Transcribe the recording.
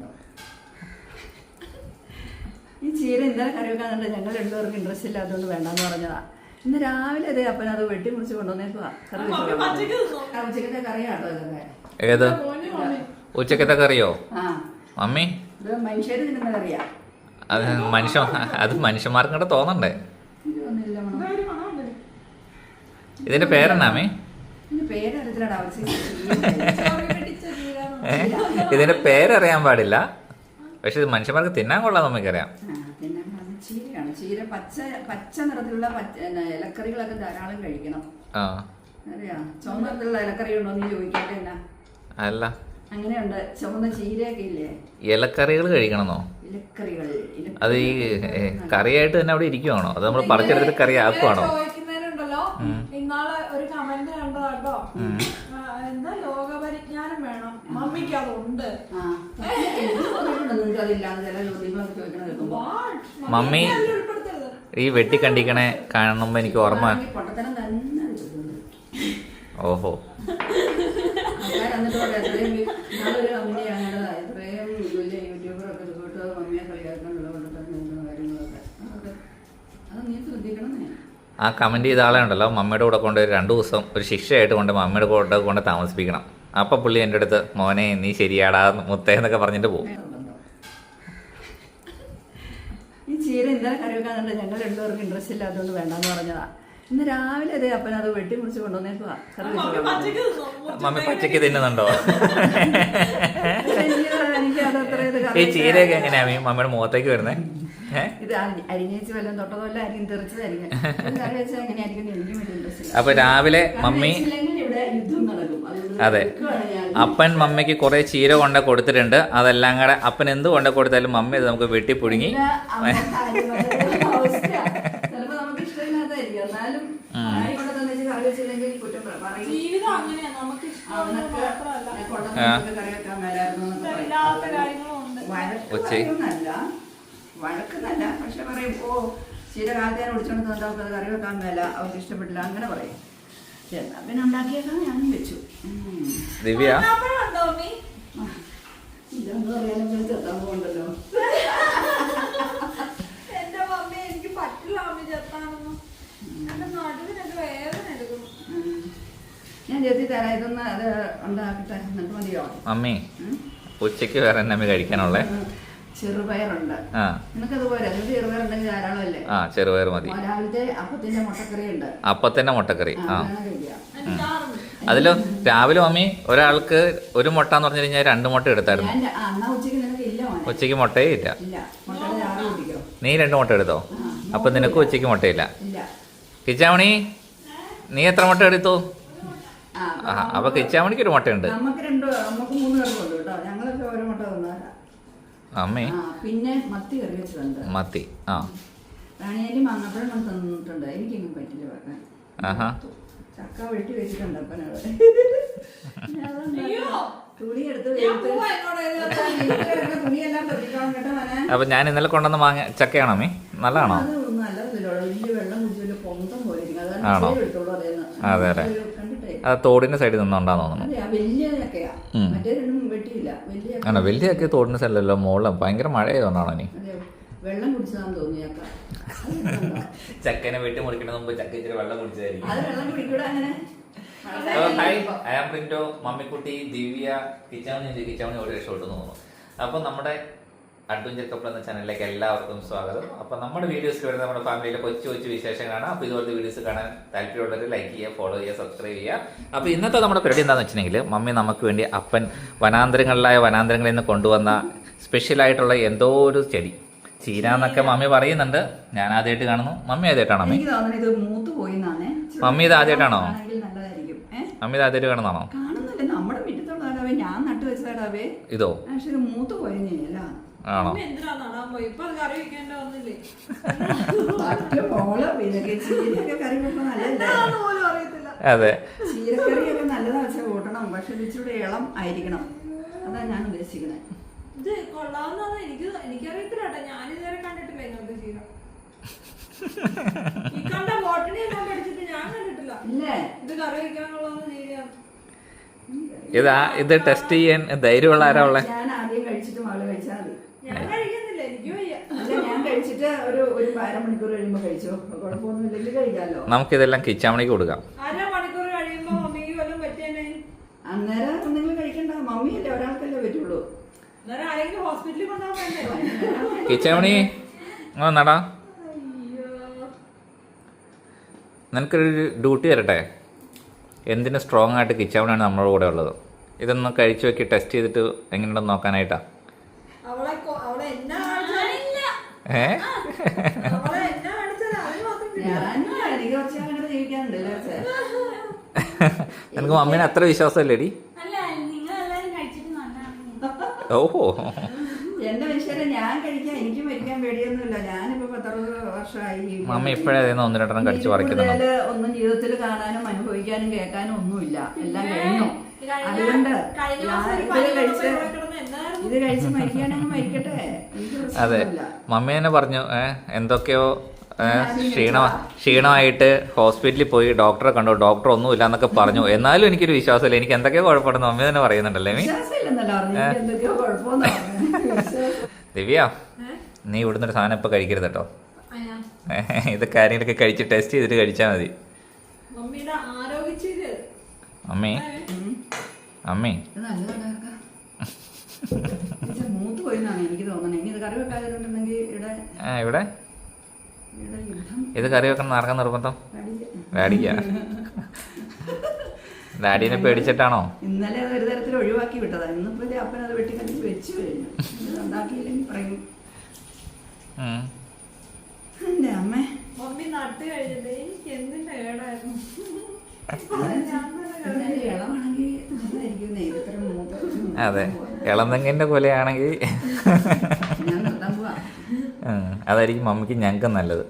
നിർബന്ധം ഈ ചീര ഇന്നലെ കറി വെക്കാന്നുണ്ട് ഞങ്ങൾ രണ്ടുപേർക്ക് ഇൻട്രസ്റ്റ് ഇല്ല അതുകൊണ്ട് വേണ്ടെന്ന് പറഞ്ഞതാ. ഇന്ന് രാവിലെ അതെ അപ്പന അത് വെട്ടി മുറിച്ച് കൊണ്ടുവന്നേക്കുവാ കറി ഉച്ചക്കത്തെ കറിയാട്ടോ ഇതൊക്കെ ഏത്? ഉച്ചക്കത്തെ കറിയോ? ആ. മമ്മി? ഇത് മനുഷ്യർ തിന്നുന്ന കറിയാ. അത് മനുഷ്യ അത് മനുഷ്യന്മാർക്കും കൂടെ തോന്നണ്ടേ. ഇതിന്റെ പേരെന്നാമേ ഇതിന് ഇതിന്റെ പേരറിയാൻ പാടില്ല. പക്ഷെ ഇത് മനുഷ്യന്മാർക്ക് തിന്നാൻ കൊള്ളാം നമുക്കറിയാം. ചീരയാണ്. ചീര പച്ച പച്ച നിറത്തിലുള്ള ഇലക്കറികളൊക്കെ ധാരാളം കഴിക്കണം. അറിയാം? ചുവന്ന നിറത്തിലുള്ള ഇലക്കറി ഉണ്ടോ എന്ന് ചോദിക്കട്ടെ എന്നാ? അല്ല. അങ്ങനെയുണ്ട്. ചുവന്ന ചീരയൊക്കെ ഇല്ലേ? ഇലക്കറികൾ കഴിക്കണമെന്നോ? ഇലക്കറികൾ. അത് ഈ കറിയായിട്ട് തന്നെ അവിടെ ഇരിക്കുവാണോ? അത് നമ്മൾ പറിച്ചെടുത്തിട്ട് കറി ആക്കുവാണോ? ഇന്നാൾ ഒരു കമന്റ് കണ്ടതാട്ടോ. എന്താ ലോകപരിജ്ഞാനം വേണം? മമ്മിക്ക് അതുണ്ട്? മമ്മി ഈ വെട്ടിക്കണ്ടിക്കണെ കാണുമ്പോ എനിക്ക് ഓർമ്മ ഓഹോ. ആ കമന്റ് ചെയ്ത ആളെ ഉണ്ടല്ലോ മമ്മിയുടെ കൂടെ കൊണ്ട് രണ്ട് ദിവസം ഒരു ശിക്ഷയായിട്ട് കൊണ്ട് മമ്മിയുടെ കൂടെ കൊണ്ട് താമസിപ്പിക്കണം. അപ്പം പുള്ളി എന്റെ അടുത്ത് മോനെ നീ ശരിയാടാ മുത്തേ എന്നൊക്കെ പറഞ്ഞിട്ട് പോകും. ഈ ചീര ഇന്നലെ കറി വെക്കാന്നുണ്ട് ഞങ്ങൾ രണ്ടുപേർക്ക് ഇൻട്രസ്റ്റ് ഇല്ലാത്തതുകൊണ്ട് വേണ്ടെന്ന് പറഞ്ഞതാ. ഇന്ന് രാവിലെ അതെ അപ്പൻ അത് വെട്ടി മുറിച്ച് കൊണ്ടുവന്നേക്കുവാ കറി വെച്ച്. മമ്മി പച്ചയ്ക്ക് തിന്നുന്നുണ്ടോ? ഈ ചീരയൊക്കെ എങ്ങനെയാ? മമ്മയുടെ മുഖത്തേക്ക് വരുന്നേ? ഇത് അരി- അരിഞ്ഞേച്ച് വല്ലതും തൊട്ടതല്ല അരിയും തെറിച്ചതായിരിക്കും. അപ്പൊ രാവിലെ മമ്മി വെച്ചില്ലെങ്കിൽ ഇവിടെ നടക്കും. അതെ. അപ്പൻ മമ്മിക്ക് കുറെ ചീര കൊണ്ട കൊടുത്തിട്ടുണ്ട്. അതെല്ലാം കൂടെ അപ്പൻ എന്ത് കൊണ്ട കൊടുത്താലും മമ്മി അത് നമുക്ക് വെട്ടി പുഴുങ്ങി. ജീവിതം അങ്ങനെയാ. നമുക്ക് ഇഷ്ടമുള്ളത് അവനൊക്കെ മാത്രമല്ല കൊണ്ടുവന്നിട്ട് കറി വെക്കാൻ മേലായിരുന്നു എന്നൊക്കെ പറയും. ഇല്ലാത്ത വഴക്ക് ഉച്ചയ്ക്ക്. പക്ഷെ പറയും ഓ ചീര കാത്തേനെ ഒടിച്ചോണ്ട് തന്നിട്ട് അത് കറി വെക്കാൻ മേല. അവർക്ക് ഇഷ്ടപ്പെട്ടില്ല. അങ്ങനെ പറയും. എന്നാ പിന്നെ ഉണ്ടാക്കിയേക്കാൻ ഞാനും വെച്ചു. ദിവ്യ? ഇതൊന്നും അറിയാനും ചെത്താൻ പോകണ്ടല്ലോ എന്റെ മമ്മി എനിക്ക് പറ്റില്ല മമ്മി ചെത്താനൊന്നും എന്റെ നടുവിനൊക്കെ വേദന എടുക്കുന്നു ഉം. ഞാൻ ചെത്തി തരാം ഇതൊന്ന് അത് ഉണ്ടാക്കട്ടെ എന്നിട്ട് മതിയോ? മമ്മി ഉം? ഉച്ചയ്ക്ക് വേറെ എന്നാ അമ്മി കഴിക്കാനുള്ളേ. ചെറുപയറുണ്ട്. ധാരാളമല്ലേ ആ ചെറുപയർ മതി. രാവിലത്തെ അപ്പത്തിന്റെ മുട്ടക്കറി ഉണ്ട് അപ്പത്തന്നെ മുട്ടക്കറി ആ അതിലോ രാവിലെ മമ്മി ഒരാൾക്ക് ഒരു മുട്ട എന്ന് പറഞ്ഞു കഴിഞ്ഞാൽ രണ്ട് മുട്ട എടുത്തായിരുന്നു. ഉച്ചയ്ക്ക് മുട്ടയേ ഇല്ല. നീ രണ്ട് മുട്ട എടുത്തോ? അപ്പൊ നിനക്ക് ഉച്ചയ്ക്ക് മുട്ടയില്ല. ഇല്ല. കിച്ചാമണി നീ എത്ര മുട്ട എടുത്തു? അപ്പൊ കിച്ചാമണിക്ക് ഒരു മുട്ടയുണ്ട്. നമുക്ക് രണ്ട് നമുക്ക് മൂന്ന് പേർക്കും ഉണ്ട് കേട്ടോ. ഞങ്ങളൊക്കെ ഓരോ മുട്ട തന്നാല അമ്മേ. ആ പിന്നെ മത്തി കറി വെച്ചിട്ടുണ്ട്. മത്തി ആ. റാണിയേലി മാങ്ങപ്പഴം തന്നിട്ടുണ്ട്. എനിക്കെങ്കിലും പറ്റില്ല വെക്കാൻ. ചക്ക വെട്ടി വെച്ചിട്ടുണ്ട് അപ്പനവിടെ അപ്പൊ ഞാൻ ഇന്നലെ കൊണ്ടുവന്ന മാങ്ങ ചക്കയാണോ മീ നല്ലതാണോ? ആണോ? ഇച്ചിരി എടുത്തോളൂ അതേന്ന് അതെ, അതെ. അത്. തോടിന്റെ സൈഡിൽ നിന്നുണ്ടാന്ന് തോന്നുന്നു. ആണോ വലിയ ചക്ക. തോടിന്റെ സൈഡിലല്ലോ മുകളിൽ ഭയങ്കര മഴയായതുകൊണ്ടാണോ നീ വെള്ളം കുടിച്ചതാന്ന് തോന്നി ചക്ക. ചക്കനെ വെട്ടി മുറിക്കുന്ന മുമ്പ് ചക്ക ഇച്ചിരി വെള്ളം കുടിച്ചായിരിക്കും അത് വെള്ളം കുടിക്കൂടെ അങ്ങനെ. Hi I am Printo Mammikkutty Divya Kichamani Kichamani ഒരു രക്ഷപ്പെട്ടു തോന്നുന്നു. അപ്പൊ നമ്മുടെ അഡ്വഞ്ചർ കപ്പിൾ എന്ന ചാനലിലേക്ക് എല്ലാവർക്കും സ്വാഗതം. അപ്പൊ നമ്മുടെ വീഡിയോസിൽ വരുന്ന നമ്മുടെ ഫാമിലിയിലെ കൊച്ചു കൊച്ചു വിശേഷങ്ങളാണ്. അപ്പൊ ഇതുപോലത്തെ വീഡിയോസ് കാണാൻ താല്പര്യമുള്ളവർ ലൈക്ക് ചെയ്യുക ഫോളോ ചെയ്യുക സബ്സ്ക്രൈബ് ചെയ്യുക. അപ്പൊ ഇന്നത്തെ നമ്മുടെ പരിപാടി എന്താണെന്ന് വെച്ചിട്ടുണ്ടെങ്കിൽ മമ്മി നമുക്ക് വേണ്ടി അപ്പൻ വനാന്തരങ്ങളിലായ വനാന്തരങ്ങളിൽ നിന്ന് കൊണ്ടുവന്ന സ്പെഷ്യൽ ആയിട്ടുള്ള എന്തോ ഒരു ചെടി. ചീര എന്നൊക്കെ മമ്മി പറയുന്നുണ്ട്. ഞാൻ ആദ്യമായിട്ട് കാണുന്നു. മമ്മി ആദ്യമായിട്ടാണോ മമ്മി? ഇത് ആദ്യമായിട്ടാണോ? മമ്മി ഇത് ആദ്യമായിട്ട് കാണുന്നതാണോ? ഇതോ? മൂത്ത് പോയില്ല ആണോ? മമ്മി പോയി? ഇപ്പൊ അത് ചീരക്കറിയൊക്കെ നല്ലതാ. വെച്ചാൽ കൂട്ടണം. പക്ഷെ ഇച്ചിരി ഇളം ആയിരിക്കണം. അതാ ഞാൻ ഉദ്ദേശിക്കുന്നത് ഇത് കൊള്ളാവുന്നതാണ് എനിക്ക് എനിക്കറിയത്തില്ല കേട്ടോ. ഞാനിതുവരെ കണ്ടിട്ടില്ല ഇങ്ങനത്തെ ചീര. ഈ കണ്ട ബോട്ടണി എല്ലാം പഠിച്ചിട്ട് ഞാൻ കണ്ടിട്ടില്ല. ഇല്ലേ. ഇത് കറി വെക്കാനുള്ള ചീരയാണ് ഇതാ ഇത് ടെസ്റ്റ് ചെയ്യാൻ ധൈര്യമുള്ള ആരാ ഉള്ളെ ഞാൻ ആദ്യം കഴിച്ചിട്ട് മകൾ കഴിച്ചാൽ മതി ഞാൻ കഴിക്കുന്നില്ല എനിക്ക് വയ്യ അല്ല ഞാൻ കഴിച്ചിട്ട് ഒരു ഒരു അരമണിക്കൂർ കഴിയുമ്പോൾ കഴിച്ചോ? കുഴപ്പമൊന്നുമില്ലെങ്കിൽ കഴിക്കാമല്ലോ നമുക്കിതെല്ലാം കിച്ചാമണിക്ക് കൊടുക്കാം. അര മണിക്കൂർ കഴിയുമ്പോ മമ്മിക്ക് വല്ലതും പറ്റിയനെ അന്നേരം നിങ്ങൾ കഴിക്കണ്ട. മമ്മിയല്ലേ ഒരാൾക്കല്ലേ പറ്റുള്ളൂ. അന്നേരം ആരെങ്കിലും ഹോസ്പിറ്റലിൽ കൊണ്ടുപോകാൻ കിച്ചാമണി നടാ. അയ്യോ നിനക്കൊരു ഡ്യൂട്ടി തരട്ടെ എന്തിനു സ്ട്രോങ് ആയിട്ട് കിച്ചാമണിയാണ് നമ്മുടെ കൂടെ ഉള്ളത്? ഇതൊന്ന് കഴിച്ചു വെക്കി ടെസ്റ്റ് ചെയ്തിട്ട് എങ്ങനെയുണ്ടെന്ന് നോക്കാനായിട്ടാ. നിനക്ക് മമ്മീനെ അത്ര വിശ്വാസമല്ലേടി? അല്ല നിങ്ങൾ എല്ലാരും കഴിച്ചിട്ട് നല്ലതാണ് ഓഹോ. എന്റെ മനുഷ്യരെ ഞാൻ കഴിക്കാൻ എനിക്ക് മരിക്കാൻ പേടിയൊന്നുമില്ല. ഞാനിപ്പോ പത്തറുപത് വർഷമായി. മമ്മ മമ്മി ഇപ്പോഴേ അതിൽ നിന്ന് ഒന്ന് രണ്ടെണ്ണം കടിച്ചു പറിക്കുന്നത് ഒന്നും ജീവിതത്തിൽ കാണാനും അനുഭവിക്കാനും കേൾക്കാനും ഒന്നുമില്ല. എല്ലാം കഴിഞ്ഞു. അതുകൊണ്ട് കഴിച്ച് ഇത് കഴിച്ച് മരിക്കുകയാണെങ്കിൽ മരിക്കട്ടെ? അതെ. മമ്മി തന്നെ പറഞ്ഞു ഏഹ് എന്തൊക്കെയോ ക്ഷീണ ക്ഷീണമായിട്ട് ഹോസ്പിറ്റലിൽ പോയി ഡോക്ടറെ കണ്ടു. ഡോക്ടർ ഒന്നും ഇല്ല എന്നൊക്കെ പറഞ്ഞു. എന്നാലും എനിക്കൊരു വിശ്വാസമില്ല. എനിക്ക് എന്തൊക്കെയോ കുഴപ്പമുണ്ടെന്ന് മമ്മി തന്നെ പറയുന്നുണ്ടല്ലേ മീ ദിവ്യ? നീ ഇവിടുന്ന് ഒരു സാധനം ഇപ്പൊ കഴിക്കരുത് കേട്ടോ. ഇത് കാര്യങ്ങളൊക്കെ കഴിച്ച് ടെസ്റ്റ് ചെയ്തിട്ട് കഴിച്ചാൽ മതി. അമ്മേ അമ്മേ ഇത് നല്ലതാണ് കേൾക്കാം. ഇത് മൂത്ത് എനിക്ക് തോന്നുന്നത്. ഇനി ഇത് കറി വെക്കാതിരുന്നുണ്ടെങ്കിൽ ഇവിടെ ആ ഇവിടെ? ഇത് കറി വെക്കണം ആർക്കാ നിർബന്ധം. ഡാഡിക്കാ. ഡാഡിനെ പേടിച്ചിട്ടാണോ? ഇന്നലെ അത് ഒരു തരത്തിൽ ഒഴിവാക്കി വിട്ടതാ. ഇന്നിപ്പോ അപ്പൻ അത് വെട്ടിക്കണ്ടിച്ച് വെച്ച് കഴിഞ്ഞു. ഉണ്ടാക്കിയില്ലെങ്കിൽ പറയും. എന്റെ അമ്മേ. മമ്മി നട്ട് കഴിഞ്ഞത് എനിക്ക് എന്തിന്റെ ഏടായിരുന്നു അതെ. ഇളന്തെങ്ങിന്റെ കൊലയാണെങ്കിൽ അതായിരിക്കും മമ്മിക്ക് ഞങ്ങൾക്ക് നല്ലത്.